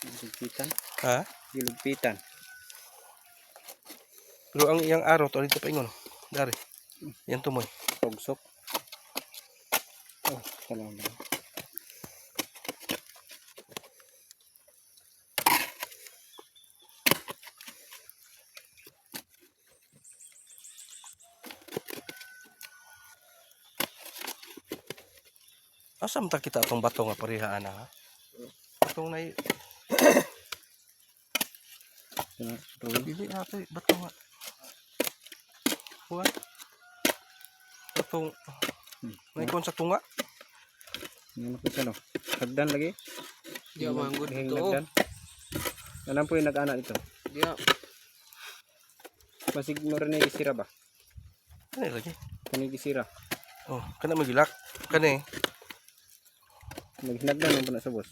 Pitan. Ha? Gilugpitan. Pero ang iyang araw to dito pa ingon. Dari. Yan tumoy. Togsok. Oh, talaga. Asa man ta kita atong bato nga parihaan ha? Batong nay Ito na, Roy. dili na to bato nga. Kuha. Batong Hmm. may kon sa tunga. Ano ko siya no? Hagdan lagi? Di ako manggod ito. hagdan. Anong po yung nag-ana ito? Di ako. Masig mo rin na isira ba? Kani lagi. Kanig isira. Oh, kana magilak. Kani. Maghinagdan mo po na sa boss.